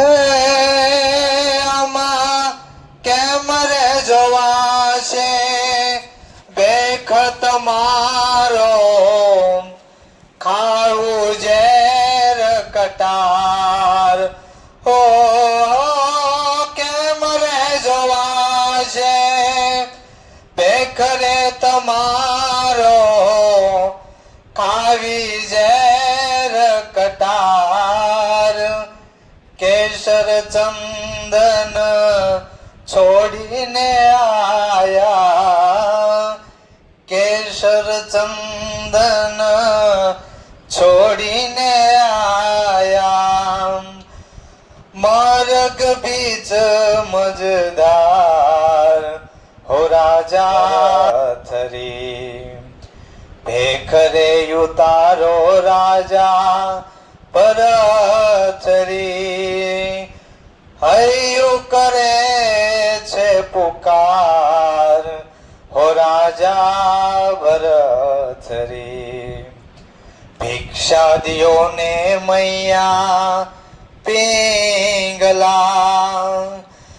હે આમાં કેમ રે જોવાશે? બેખત મારો ખાવું ઝેર કટાર. હો કેમ રે જોવાશે? બેખરે તમારો કેસર ચંદન છોડીને આયા. કેસર ચંદન છોડીને આયા. માર્ગ બીચ મજદાર હો રાજા થરી. ભેખરે ઉતારો રાજા પરથરી હૈયું કરે છે પુકાર. હો રાજા ભરથરી ભિક્ષા દિયો ને મૈયા પિંગલા.